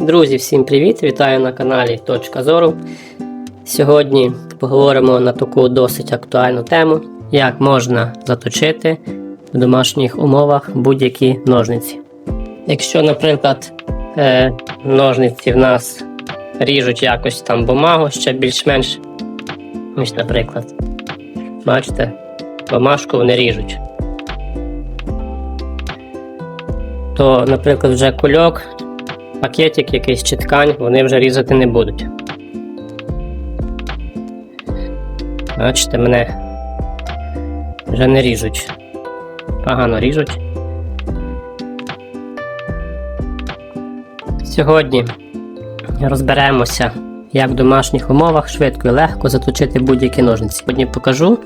Друзі, всім привіт! Вітаю на каналі Точка Зору. Сьогодні поговоримо на таку досить актуальну тему, як можна заточити в домашніх умовах будь-які ножниці. Якщо, наприклад, е, ножниці в нас ріжуть якось там бумагу, ще більш-менш, ось, наприклад, бачите, бумажку вони ріжуть. То, наприклад, вже кульок пакетик якийсь чи ткань, вони вже різати не будуть. Бачите, мене вже не ріжуть. Погано ріжуть. Сьогодні розберемося, як в домашніх умовах швидко і легко заточити будь-які ножниці. Сьогодні покажу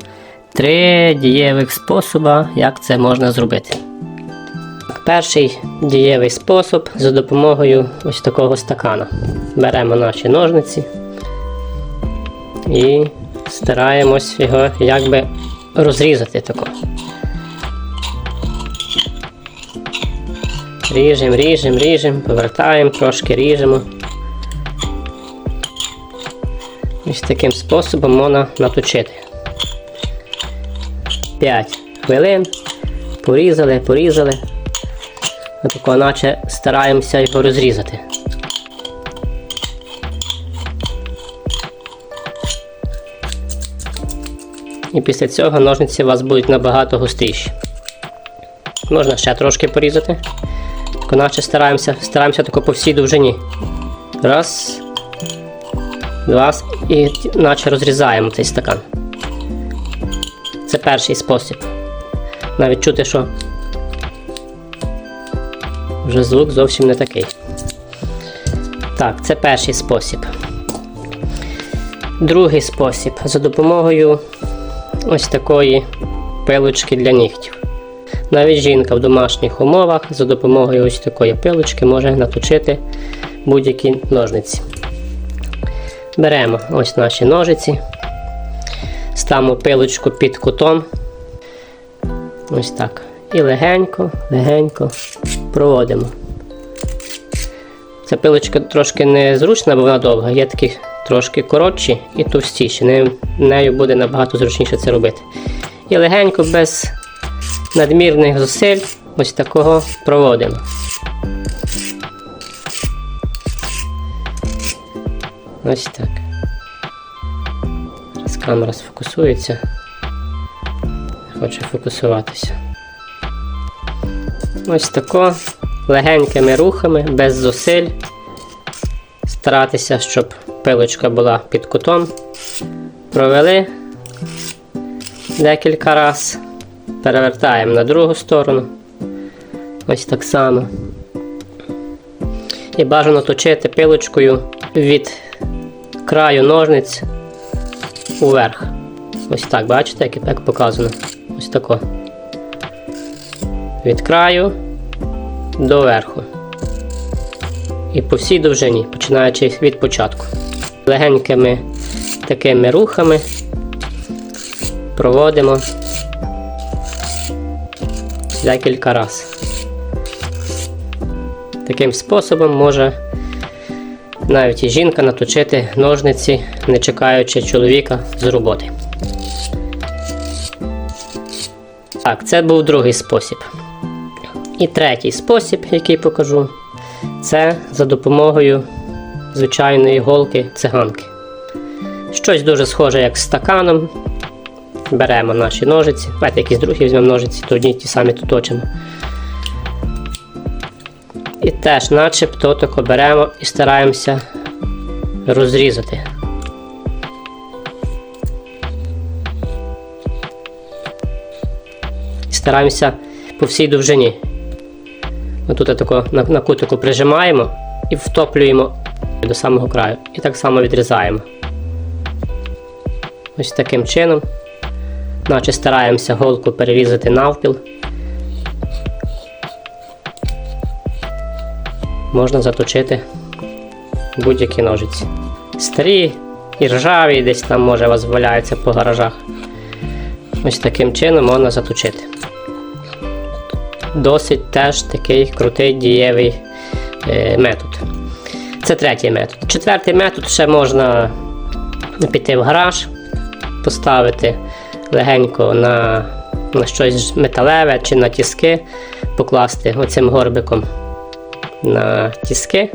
три дієвих способи, як це можна зробити. Перший дієвий спосіб за допомогою ось такого стакана. Беремо наші ножниці і стараємось його якби розрізати тако. Ріжемо, ріжемо, ріжемо, повертаємо, трошки ріжемо. Ось таким способом можна наточити. 5 хвилин. Порізали, порізали. Отако, наче стараємося його розрізати. І після цього ножниці у вас будуть набагато густріші. Можна ще трошки порізати. Тако наче стараємося стараємося тако по всій довжині. Раз. Два. І наче розрізаємо цей стакан. Це перший спосіб. Навіть чути, що вже звук зовсім не такий. Так, це перший спосіб. Другий спосіб за допомогою ось такої пилочки для нігтів. Навіть жінка в домашніх умовах за допомогою ось такої пилочки може наточити будь-які ножниці. Беремо ось наші ножиці, ставимо пилочку під кутом. Ось так. І легенько, легенько проводимо. Ця пилочка трошки незручна, бо вона довга, є такі трошки коротші і товстіші. Не- Нею буде набагато зручніше це робити. І легенько, без надмірних зусиль, ось такого проводимо. Ось так. Зараз камера сфокусується. Хоче фокусуватися. Ось тако легенькими рухами, без зусиль. Старатися, щоб пилочка була під кутом. Провели декілька разів. Перевертаємо на другу сторону. Ось так само. І бажано точити пилочкою від краю ножниць уверх. Ось так, бачите, як показано. Ось тако від краю до верху. І по всій довжині, починаючи від початку. Легенькими такими рухами проводимо декілька разів. Таким способом може навіть і жінка наточити ножниці, не чекаючи чоловіка з роботи. Так, це був другий спосіб. І третій спосіб, який покажу, це за допомогою звичайної голки циганки. Щось дуже схоже, як з стаканом. Беремо наші ножиці. Давайте якісь другі візьмемо ножиці, то одні ті самі тут точимо. І теж начебто тако беремо і стараємося розрізати. стараємося по всій довжині. Отут тако на, на кутику прижимаємо і втоплюємо до самого краю. І так само відрізаємо. Ось таким чином. Наче стараємося голку перерізати навпіл. Можна заточити будь-які ножиці. Старі і ржаві, десь там може у вас валяються по гаражах. Ось таким чином можна заточити. Досить теж такий крутий дієвий е, метод. Це третій метод. Четвертий метод ще можна піти в гараж, поставити легенько на, на щось металеве чи на тіски, покласти оцим горбиком на тіски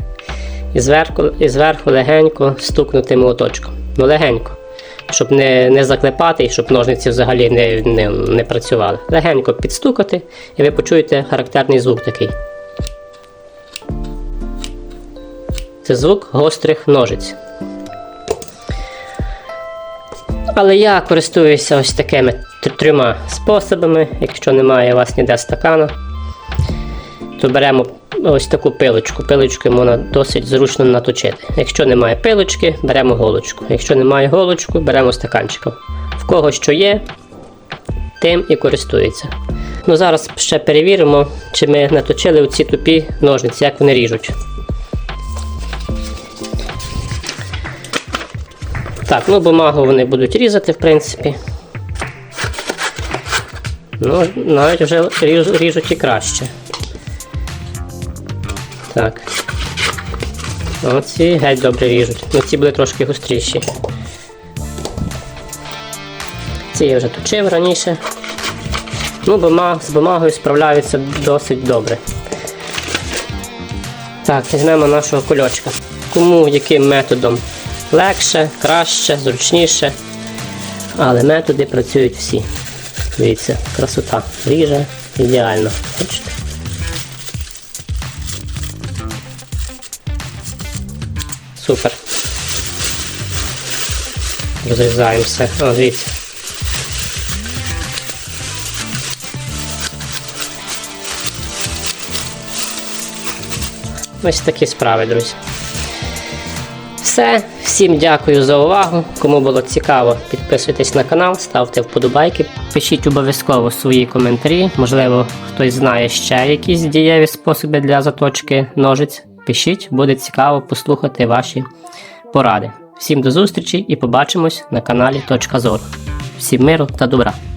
і зверху, і зверху легенько стукнути молоточком. Ну легенько. Щоб не, не заклепати і щоб ножниці взагалі не, не, не працювали. Легенько підстукати, і ви почуєте характерний звук такий. Це звук гострих ножиць. Але я користуюся ось такими трьома способами. Якщо немає у вас ніде стакана, то беремо ось таку пилочку. Пилочкою можна досить зручно наточити. Якщо немає пилочки, беремо голочку. Якщо немає голочку, беремо стаканчиком. В кого що є, тим і користується. Ну зараз ще перевіримо, чи ми наточили оці тупі ножниці, як вони ріжуть. Так, ну бумагу вони будуть різати, в принципі. Ну, навіть вже ріжуть і краще. Так. Оці геть добре ріжуть. Ну ці були трошки гостріші. Ці я вже точив раніше. Ну, бумаг, з бумагою справляються досить добре. Так, візьмемо нашого кульочка. Кому яким методом легше, краще, зручніше. Але методи працюють всі. Дивіться, красота. Ріже ідеально. Бачите? Супер. Розрізаємо все. О, дивіться. Ось такі справи, друзі. Все, всім дякую за увагу. Кому було цікаво, підписуйтесь на канал, ставте вподобайки, пишіть обов'язково свої коментарі. Можливо, хтось знає ще якісь дієві способи для заточки ножиць. Пишіть, буде цікаво послухати ваші поради. Всім до зустрічі і побачимось на каналі Точка Зору. Всім миру та добра!